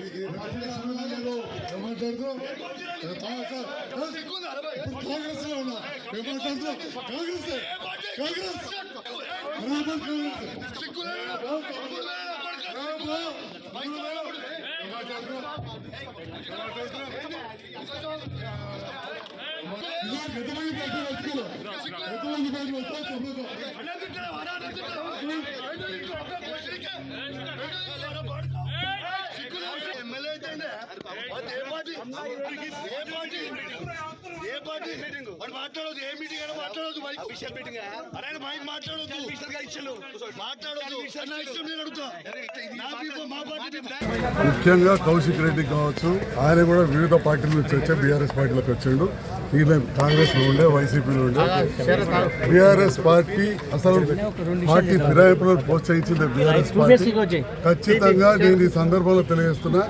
కాంగ్రెస్లో ఉన్నా ఏమంటారు కాంగ్రెస్ కాంగ్రెస్ బరాబర్ కాంగ్రెస్ ఎంతమంది పార్టీలు వచ్చుకోరు ఎంతమంది పార్టీలు వస్తారు ఏ పార్టీ? ఏ పార్టీ? ఏ పార్టీ? వాడు మాట్లాడదు ఏ మీటింగ్ అయినా అఫీషియల్ మీటింగ్ అరే మైక్ మాట్లాడొద్దు. మాట్లాడొద్దు. నా ఇష్టం నేను అడుగుతా. నా people, మా పార్టీ people. ముఖ్యంగా కౌశిక్ రెడ్డి కావచ్చు ఆయన కూడా వివిధ పార్టీల నుంచి వచ్చే బీఆర్ఎస్ పార్టీలోకి వచ్చిండు. ఈయన కాంగ్రెస్లో ఉండే వైసీపీలో ఉండే. బీఆర్ఎస్ పార్టీ అసలు పార్టీ ఫిరాయింపులను ప్రోత్సహించింది బీఆర్ఎస్ పార్టీ. ఖచ్చితంగా నేను ఈ సందర్భంలో తెలియజేస్తున్నా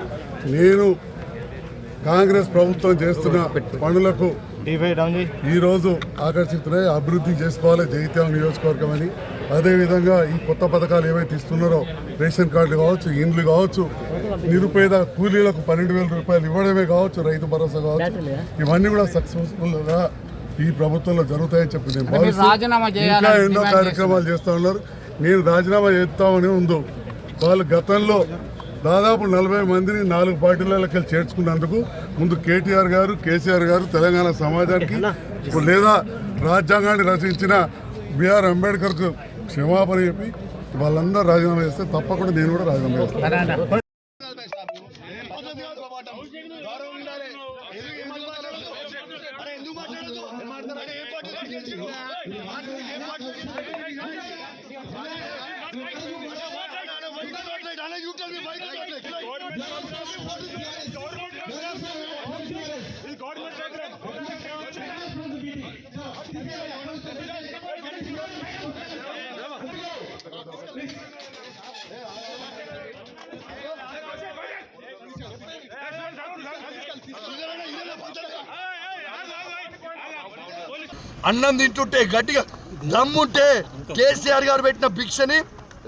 నేను కాంగ్రెస్ ప్రభుత్వం చేస్తున్న పనులకు ఈ రోజు ఆకర్షితున్నాయి అభివృద్ధి చేసుకోవాలి జైత్యాల నియోజకవర్గం అని. అదేవిధంగా ఈ కొత్త పథకాలు ఏవైతే ఇస్తున్నారో రేషన్ కార్డులు కావచ్చు ఇండ్లు కావచ్చు నిరుపేద కూలీలకు పన్నెండు వేల రూపాయలు ఇవ్వడమే కావచ్చు రైతు భరోసా కావచ్చు. ఇవన్నీ కూడా సక్సెస్ఫుల్గా ఈ ప్రభుత్వంలో జరుగుతాయని చెప్పి నేను ఇంకా ఎన్నో కార్యక్రమాలు చేస్తా ఉన్నారు. నేను రాజీనామా చేస్తామని ఉందో వాళ్ళు గతంలో దాదాపు నలభై మందిని నాలుగు పార్టీలకి చేర్చుకున్నందుకు ముందు కేటీఆర్ గారు కేసీఆర్ గారు తెలంగాణ సమాజానికి లేదా రాజ్యాంగాన్ని రచించిన బిఆర్ అంబేద్కర్కు క్షమాపణ చెప్పి వాళ్ళందరూ రాజీనామా చేస్తే తప్పకుండా నేను కూడా రాజీనామా చేస్తాను. ఎందుకు ఎందుకు మాట్లాడొద్దు? అరే ఎందుకు మాట్లాడొద్దు? అరే ఏ పార్టీ నుంచి గెలిచిండు? ఏ పార్టీ నుంచి గెలిచిండు? అరే వైట్ మాట్లాడు. అరే you tell me వైట్ మాట్లాడు. ఇదేనా ఇదేనా పద్ధతి? అన్నం తింటుంటే గట్టిగా దమ్ముంటే కేసీఆర్ గారు పెట్టిన భిక్షని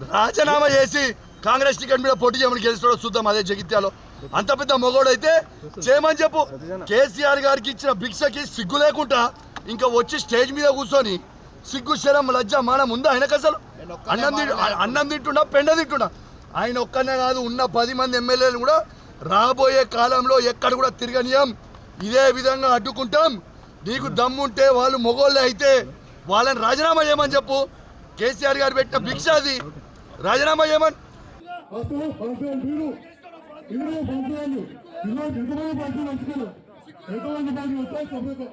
రాజీనామా చేసి కాంగ్రెస్ టికెట్ మీద పోటీ చేయమని గెలుస్తాడో చూద్దాం అదే జగిత్యాలో. అంత పెద్ద మొగోడైతే చేయమని చెప్పు. కేసీఆర్ గారికి ఇచ్చిన భిక్షకి సిగ్గు లేకుండా ఇంకా వచ్చి స్టేజ్ మీద కూర్చొని సిగ్గు శరం లజ్జ మానం ఉందా ఆయనకు అసలు? అన్నం తింటు అన్నం తింటున్నా పెండ తింటున్నా. ఆయన ఒక్కనే కాదు ఉన్న పది మంది ఎమ్మెల్యేలు కూడా రాబోయే కాలంలో ఎక్కడ కూడా తిరగనీయం. ఇదే విధంగా అడ్డుకుంటాం. నీకు దమ్ముంటే వాళ్ళు మొగోళ్ళే అయితే వాళ్ళని రాజీనామా చేయమని చెప్పు. కేసీఆర్ గారు పెట్టిన భిక్ష అది. రాజీనామా చేయమని. వస్తారు పంచాలు మీరు మీరు పంచాలు ఇలా ఎంతమంది పార్టీలు వచ్చుకోరు ఎంతమంది పార్టీలు వస్తారు చెప్పలేదు